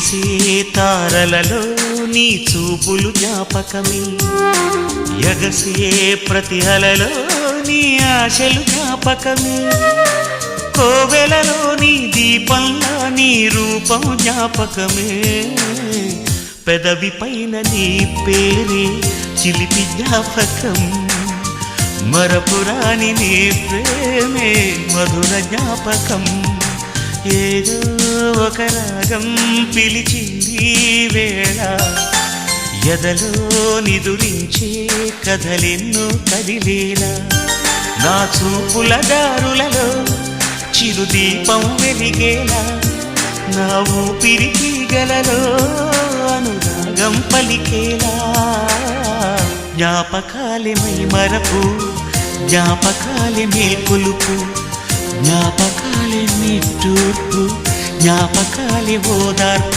మెరిసే తారలలో నీ చూపులు జ్ఞాపకమే. ఎగసే ప్రతి అలలో నీ ఆశలు జ్ఞాపకమే. కోవెలలో నీ దీపంలో నీ రూపం జ్ఞాపకమే. పెదవి పైన నీ పేరే చిలిపి జ్ఞాపకం. మరపురాని నీ ప్రేమే మధుర జ్ఞాపకం. ఏదో ఒక రాగం పిలిచింది వేళ ఎదలో నిదురించే కథలెన్నో కదిలేలా. నా చూపుల దారులలో చిరుదీపం వెలిగేలా. నా ఊపిరికి గలలో అనురాగం పలికేలా. జ్ఞాపకాలే మై మరపు జ్ఞాపకాలే మేల్కొలుపు జ్ఞాపకాలే నిట్టూర్పు జ్ఞాపకాలి ఓదార్పు.